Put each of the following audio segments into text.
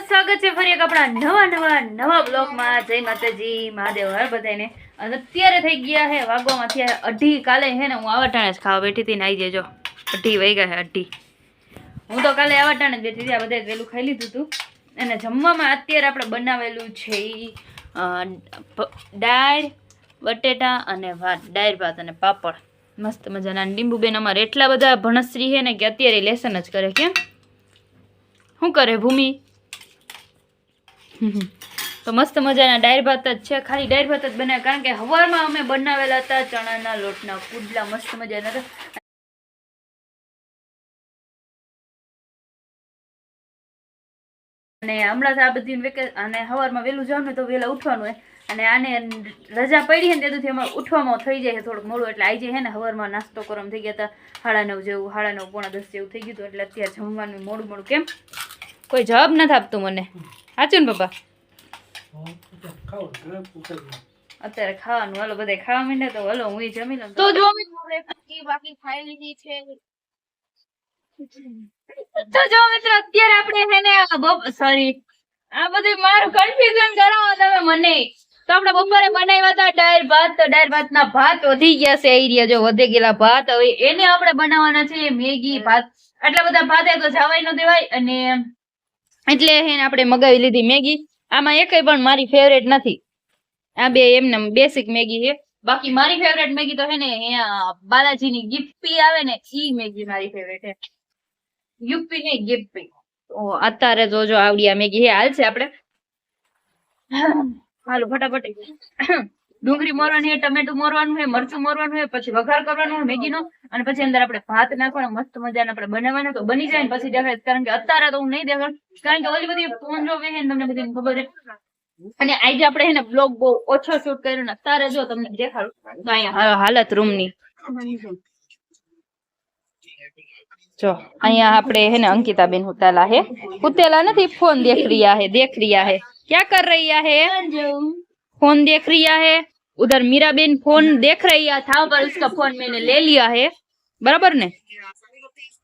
સ્વાગત છે ફરી એક આપણા નવા નવા નવા બ્લોગમાં. જય માતાજી, મહાદેવ, હર બધાને અને અત્યારે થઈ ગયા છે વાગવામાં, અત્યારે અઢી કાલે છે ને હું આવા ટાણે જ ખાવા બેઠી હતી નાઈ જજો. અઢી વહી ગયા છે અઢી. હું તો કાલે આવા ટાણે જ બેઠી હતી, આ બધાએ વહેલું ખાઈ લીધું હતું અને જમવામાં અત્યારે આપણે બનાવેલું છે દાળ, બટેટા અને ભાત, દાળ, ભાત અને પાપડ. મસ્ત મજાના. લીંબુબેન અમારે એટલા બધા ભણશ્રી છે ને કે અત્યારે લેસન જ કરે. કેમ? શું કરે ભૂમિ. તો મસ્ત મજાના ડાયર ભાત જ છે. ખાલી ડાયર ભાત જ બનાવ્યા કારણ કે હવારમાં અમે બનાવેલા હતા ચણાના લોટના કુડલા મસ્ત મજાના અને હમણાં આ બધી અને હવારમાં વહેલું જવાનું હોય તો વહેલા ઉઠવાનું હોય. અને આને રજા પડી હે ને તેથી અમારે ઉઠવામાં થઈ જાય થોડુંક મોડું, એટલે આવી જાય ને હવારમાં નાસ્તો કરવાનું થઈ ગયા હતા. સાડા નવ જેવું, સાડા નવ પોણા દસ જેવું થઈ ગયું હતું, એટલે અત્યારે જમવાનું મોડું મોડું કેમ? કોઈ જવાબ નથી આપતું મને. સાચું ને પપ્પા અત્યારે ખાવાનું હલો બધા ખાવા માંડે તો હલો હું જમી લઉં. તો જો બાકી ખાઈ લીધી છે. તો જો મિત્રો અત્યારે આપણે છે ને સોરી આ બધું મારું કન્ફ્યુઝન કરાવો તમે મને. તો આપણે બપોરે બનાવ્યા હતા ડાયર ભાત તો ડાયર ભાત ના ભાત વધી ગયા છે એ રહ્યા જો વધી ગયેલા ભાત. હવે એને આપણે બનાવવાના છે મેગી ભાત. આટલા બધા ભાત તો જવાય ન દેવાય અને એટલે હે આપણે મગાવી લીધી મેગી. આમાં એક પણ મારી ફેવરેટ નથી. આ બે એમને બેસિક મેગી છે. બાકી મારી ફેવરેટ મેગી તો હે ને અહીંયા બાલાજીની ગિપ્પી આવે ને, ઈ મેગી મારી ફેવરેટ છે. યુપી નહીં, ગિપ્પી. અત્યારે જો જો આવડી આ મેગી હે હાલ છે આપણે. હાલો, ફટાફટ. डूँगी मरवा टमाटू मरवा मरचू मरवा पी वघार करने मेगी ना पे अंदर अपने भात ना मस्त मज़ा अपने बनावा तो बनी जाए पी देख कारण अतार तो हूँ नहीं देख कारण बड़ी फ़ोन वे तक बदी खबर है हालत रूम जो अपने है अंकिता बेन हुतेला है हुतेला नहीं फ़ोन देख रिया है देख रिया है क्या कर रही है फ़ोन देख रिया है उधर मीरा बेन फोन देख रही था पर उसका फोन मैंने ले लिया है बराबर ने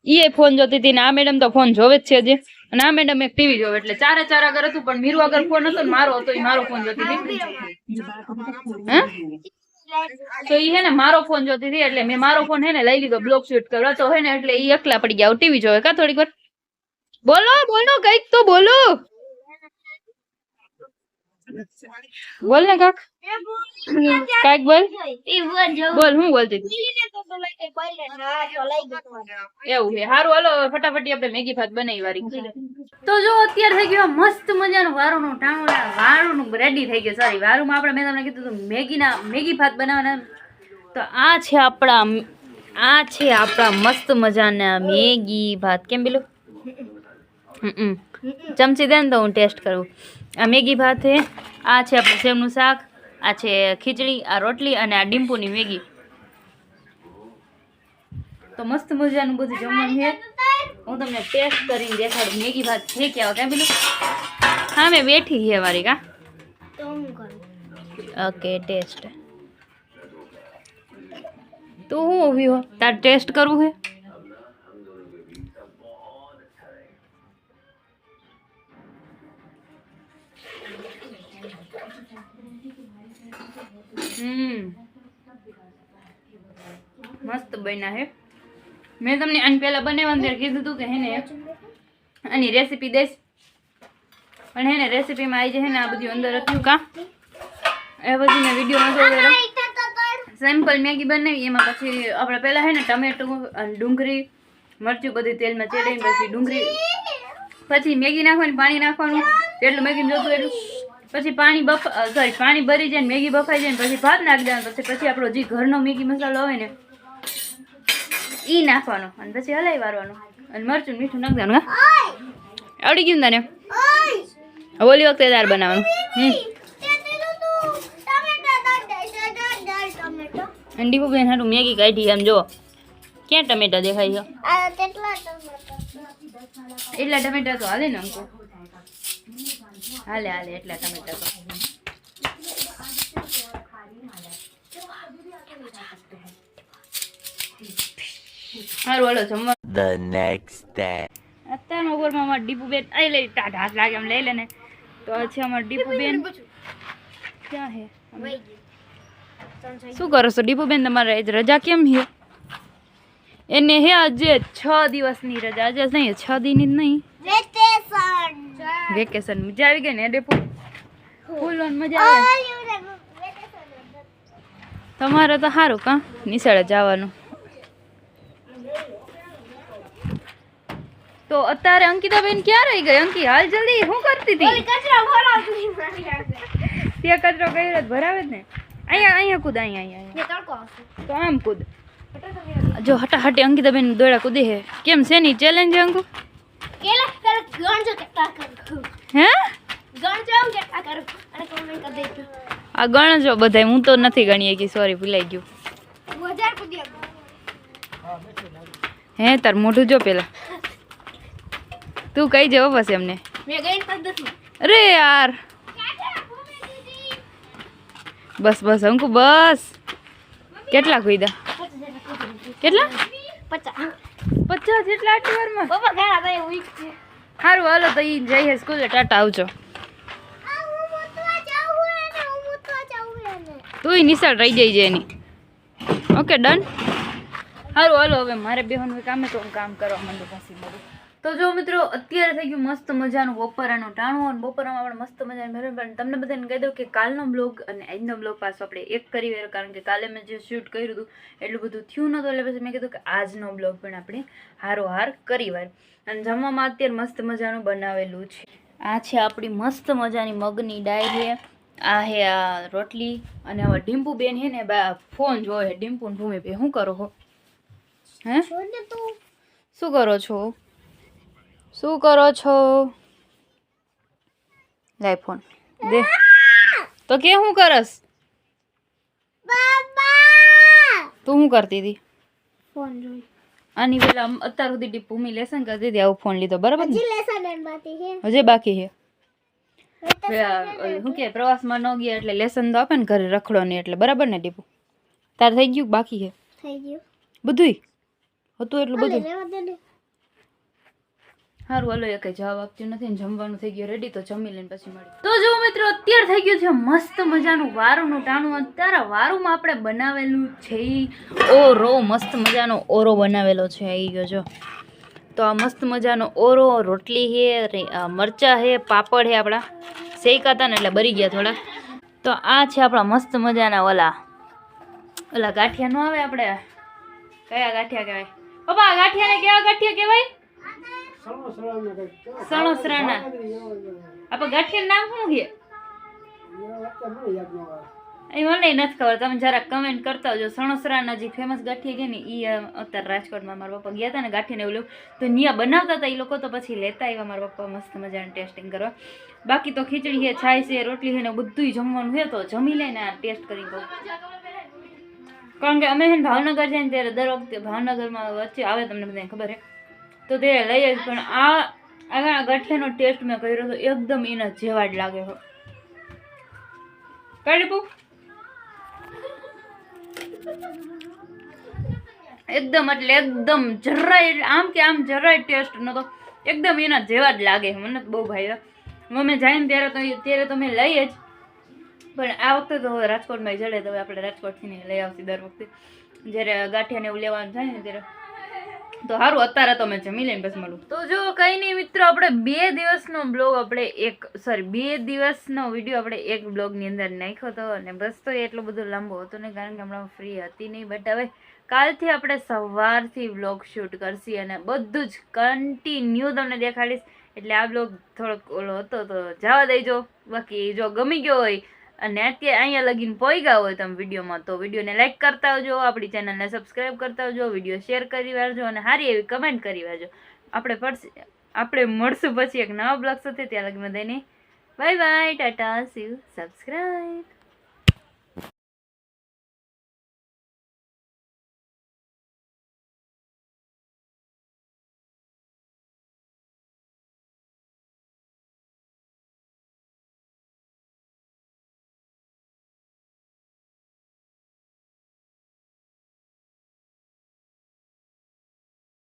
એ ફોન જોતી હતી ને આ મેડમ તો ફોન જોવે જ છે જે અને આ મેડમ એક ટીવી જોવે એટલે ચારે ચાર આગળ હતું પણ મીરુ આગળ ફોન હતો ને મારો હતો એ મારો ફોન જોતી હતી હે તો ઈ હે ને મારો ફોન જોતી હતી એટલે મેં મારો ફોન હે ને લઈ લીધો બ્લોક શૂટ કરવા તો હે ને એટલે ઈ એકલા પડી ગયા ટીવી જોવે કા થોડીક વાર બોલો બોલો કઈક તો બોલો બોલ ને કાક. કાક બોલ. બોલ હું બોલતી એવું છે. સારું હાલો ફટાફટી આપણે મેગી ભાત બનાવી વારી. તો જો અત્યારે થઈ ગયો મસ્ત મજાનું વારુંનું ટાણું વારુંનું રેડી થઈ ગયું. સોરી વારુંમાં આપણે મેં તમને કીધું હતું મેગીના મેગી ભાત બનાવવાના. તો આ છે આપણા આ છે આપણા મસ્ત મજાના મેગી ભાત. કેમ પેલું? ચમચી દે ને તો હું ટેસ્ટ કરું. આ મેગી ભાત છે આ છે આપણું સેવનું શાક આ છે ખીચડી આ રોટલી અને આ ડીમ્પુની મેગી. તો મસ્ત મજાનું બધું જમવાનું છે હું તમને ટેસ્ટ કરીને દેખાડું મેગી ભાત છે કેવા કેમ પેલું? હા મેં બેઠી છે મારી કા? ઓકે ટેસ્ટ તું હું ઊભી હો? તાર ટેસ્ટ કરવું છે બન્યા હે. મેં તમને આની પહેલા બનાવવાનું ત્યારે કીધું હતું કે હે ને આની રેસીપી દઈશ. પણ હે ને રેસીપીમાં આવી છે ને આ બધું અંદર હતું કા. એ બધી મેં વિડીયોમાં જો સિમ્પલ મેગી બનાવી એમાં પછી આપણે પહેલાં હે ને ટમેટું અને ડુંગળી મરચું બધું તેલમાં ચડાવીને પછી ડુંગળી. પછી મેગી નાખવાની પાણી નાખવાનું. એટલું મેગી જોતું એટલું. પછી પાણી બફ સોરી પાણી ભરી જાય ને મેગી બફાઈ જાય ને પછી ભાત નાખી દેવાનું. પછી પછી આપણો જે ઘરનો મેગી મસાલો હોય ને ઈ નાખવાનું. અને પછી હલાઈ વારવાનું અને મરચું મીઠું નાખી દેવાનું? આવડી ગયું તને ઓલી વખતે દાળ બનાવવાનું. હમ. અને દીપુબેન હાટું મેગી કાઢી આમ જો ક્યાં ટમેટા દેખાય છે? એટલા ટમેટા તો હાલે ને અંકુ. હાલે એટલા ટમેટા સારું હાલો જમવા. ધ નેક્સ્ટ ડે અત્યારમાં ઉપરમાં અમારા ડીપુબેન આઈ લઈ ટાઢ હાથ લાગે એમ લઈ લે ને. તો છે અમારા ડીપુબેન ક્યાં હે? શું કરો છો? ડીપુબેન તમારે આજ રજા કેમ છે? એને હે આજે છ દિવસની રજા. આજે નહીં છ દિનની જ નહીં. વેકેશન. મજા આવી ગઈ ને ડેપુ ફૂલ મજા આવે. તમારે તો સારું કા? નિશાળે જવાનું. તો અત્યારે અંકિતાબેન ક્યાં રહી ગઈ? અંકી હાલ જલ્દી શું કરતી હતી? ત્યાં કચરો કઈ જ ભરાવે જ ને? અહીંયા અહીંયા કૂદ અહીંયા અહીંયા. તો આમ કૂદ. જો હટાહટી અંકિતાબેન દોડા કૂદી હે. કેમ છે ની ચેલેન્જ અંકુ હે? આ ગણજો બધાય. હું તો નથી ગણી કે સોરી ભૂલાઈ ગયું. હે તાર મોઢું જો પેલા. તું કઈ જવો બસ એમને? અરે યાર. બસ બસ અંકુ બસ. કેટલા કુદા કેટલા? પચાસ. જેટલા આટલી વારમાં? સારું હાલો તો એ જઈએ સ્કૂલે ટાટા આવજો. તું નિશાળ રહી જઈ છે એની. Okay done? સારું હાલો હવે મારે બેહોનું કામે તો હું કામ કરવા માંડું પછી મારું. તો જો મિત્રો અત્યારે થઈ ગયું મસ્ત મજાનું બપોરાનું ટાણું અને બપોરામાં આપણે મસ્ત મજાનું મેળવ્યું પણ તમને બધાને કહી દઉં કે કાલનો બ્લોગ અને આજનો બ્લોગ પાછો આપણે એક કરી વેરો કારણ કે કાલે મેં જે શૂટ કર્યું હતું એટલું બધું થયું નહોતું એટલે પછી મેં કીધું કે આજનો બ્લોગ પણ આપણે હારો હાર કરી વાર અને જમવામાં અત્યારે મસ્ત મજાનું બનાવેલું છે. આ છે આપણી મસ્ત મજાની મગની ડાયરી છે. આ હે આ રોટલી અને હવે ડીમ્પુ બેન હે ને બા ફોન જોવે ડીમ્પુ ભૂમિ બે શું કરો હો? હે? શું કરો છો? શું કરો છો? લાય ફોન. દે. તો કે શું કરસ? તું શું કરતી હતી આની પેલા આમ અત્યાર સુધી ડી ભૂમિ લેસન કરતી હતી આવું ફોન લીધો. બરાબર ને? હજે બાકી છે. પેલા, ઓલું શું કે પ્રવાસમાં ન ગયા એટલે લેસન તો આપે ને ઘરે રખડો નહીં એટલે. બરાબર ને ડીપુ તાર થઈ ગયું કે બાકી છે? બધુંય? હતું એટલું બધું? સારું હાલો એ કઈ જવાબ આપતી નથી જમવાનું થઈ ગયું રેડી તો જમી લઈને પછી મળી તો જો મિત્રો, અત્યારે થઈ ગયું છે મસ્ત મજાનું વારુંનું ટાણું અત્યારે વારુંમાં આપણે બનાવેલું છે ઓરો, મસ્ત મજાનો ઓરો બનાવેલો છે આવી ગયો, જો. તો આ મસ્ત મજાનો ઓરો, રોટલી છે મરચા છે પાપડ છે આપણા. શેકાતા ને એટલે બરી ગયા થોડા. તો આ છે આપણા મસ્ત મજાના ઓલા. ઓલા ગાંઠિયા નો આવે આપણે? કયા ગાંઠિયા કહેવાય? પપ્પા ગાંઠિયાને કેવા ગાંઠિયા કહેવાય? સણોસરાના આપણે ગાંઠિયાનું નામ શું છે? એ મને નથી ખબર. તમે જરા કમેન્ટ કરતા હોજો. સણોસરાના જે ફેમસ ગાંઠિયા છે ને એ અત્યારે રાજકોટમાં મારા પપ્પા ગયા હતા ને ગાંઠિયાને એવું તો બનાવતા હતા એ લોકો તો પછી લેતા આવ્યા. મારા પપ્પા મસ્ત મજાનું ટેસ્ટિંગ કરવા. બાકી તો ખીચડી છે છાય છે રોટલી છે ને બધું જમવાનું છે તો જમી લઈને આ ટેસ્ટ કરી દઉં કારણ કે અમે ભાવનગર જાય ને ત્યારે દર વખતે ભાવનગરમાં વચ્ચે આવે તમને બધાને ખબર છે તો તે લઈએ પણ આ આ ગાંઠિયાનો ટેસ્ટ મેં કર્યો તો એકદમ એના જેવા જ લાગે છે કાઢી પુ. એકદમ એટલે એકદમ જરાય, આમ કે આમ જરાય ટેસ્ટ નતો. એકદમ એના જેવા જ લાગે મને બહુ ભાઈ મમ્મી જાય ને ત્યારે તો ત્યારે તો મેં લઈએ જ. પણ આ વખતે તો રાજકોટમાં જડે તો આપણે રાજકોટથી લઈ આવતી દર વખતે. જ્યારે ગાંઠિયાને એવું લેવાનું થાય ને ત્યારે તો સારું અત્યારે તો મેં જમી લઈને પછી મળું. તો જો, કંઈ નહીં મિત્રો, આપણે બે દિવસનો બ્લોગ આપણે એક સોરી બે દિવસનો વીડિયો આપણે એક બ્લોગની અંદર નાખ્યો હતો અને બસ તો એટલો બધો લાંબો હતો ને કારણ કે હમણાં ફ્રી હતી નહીં બટ હવે કાલથી આપણે સવારથી બ્લોગ શૂટ કરશી અને બધું જ કન્ટિન્યુ તમને દેખાડીશ. એટલે આ બ્લોગ થોડોક ઓલો હતો, તો જવા દેજો. બાકી જો ગમી ગયો હોય અને અત્યારે અહીંયા લગીને પોઈ ગયા હોય તમે વિડીયોમાં, તો વિડીયોને લાઇક કરતા આવજો, આપણી ચેનલને સબસ્ક્રાઈબ કરતા આવજો, વીડિયો શેર કરી વાળજો અને સારી એવી કમેન્ટ કરી વાળજો. આપણે પડશે આપણે મળશું પછી એક નવા બ્લોગ સાથે, ત્યાં લગી દઈને bye bye tata see subscribe